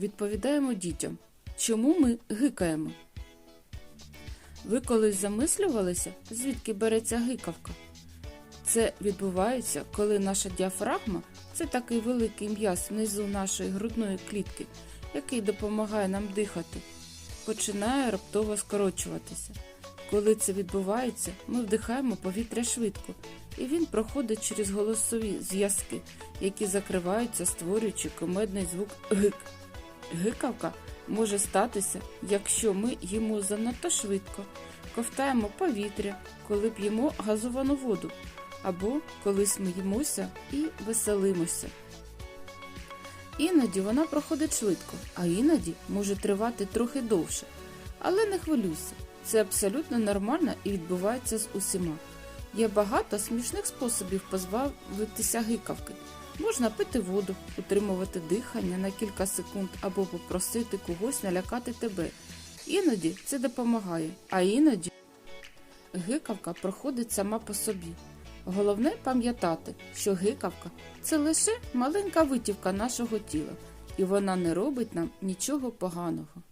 відповідаємо дітям, чому ми гикаємо. Ви колись замислювалися, звідки береться гикавка? Це відбувається, коли наша діафрагма це такий великий м'яз внизу нашої грудної клітки, який допомагає нам дихати, починає раптово скорочуватися. Коли це відбувається, ми вдихаємо повітря швидко, і він проходить через голосові зв'язки, які закриваються, створюючи комедний звук гик. Гикавка може статися, якщо ми їмо занадто швидко, ковтаємо повітря, коли п'ємо газовану воду, або коли сміємося і веселимося. Іноді вона проходить швидко, а іноді може тривати трохи довше. Але не хвилюйся, це абсолютно нормально і відбувається з усіма. Є багато смішних способів позбавитися гикавки. Можна пити воду, утримувати дихання на кілька секунд або попросити когось налякати тебе. Іноді це допомагає, а іноді гикавка проходить сама по собі. Головне пам'ятати, що гикавка це лише маленька витівка нашого тіла, і вона не робить нам нічого поганого.